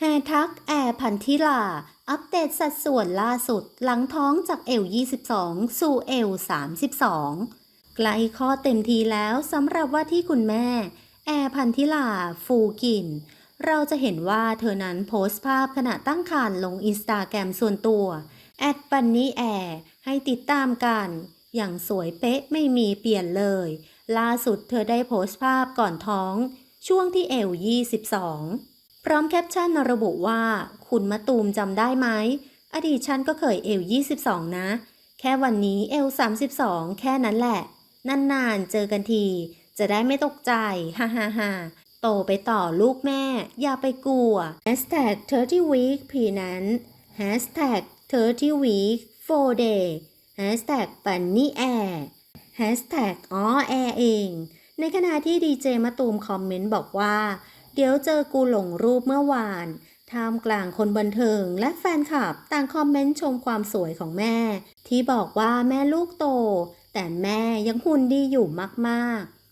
แฮทักแอร์พันธิลา อัปเดตสัดส่วนล่าสุด หลังท้องจากเอว 22 สู่เอว 32 ใกล้ข้อดเต็มทีแล้วสำหรับว่าที่คุณแม่ แอร์พันธิลา ฟูกิน เราจะเห็นว่าเธอนั้นโพสต์ภาพขณะตั้งครรภ์ลงอินสตาแกรมส่วนตัวแอดปันนี่แอร์ให้ติดตามกัน อย่างสวยเป๊ะไม่มีเปลี่ยนเลย ล่าสุดเธอได้โพสต์ภาพก่อนท้อง ช่วงที่เอว 22 พร้อมแคปชั่นระบุว่า คุณมะตูมจำได้ไหม อดีตฉันก็เคยเอว22 นะ แค่วันนี้เอว32 แค่นั้นแหละ นานๆ เจอกันที จะได้ไม่ตกใจ ฮ่าฮ่าฮ่าโตไปต่อลูกแม่ อย่าไปกลัว Hashtag 30 week pregnant Hashtag 30 week 4 day Hashtag ปันนี่แอร์ Hashtag อ๋อแอร์เอง ในขณะที่ดีเจมะตูมคอมเมนต์บอกว่า เดี๋ยวเจอกูหลงรูปเมื่อวานท่ามกลางคนบันเทิงและแฟนคลับต่างคอมเมนต์ชมความสวยของแม่ ที่บอกว่าแม่ลูกโต แต่แม่ยังหุ่นดีอยู่มากๆ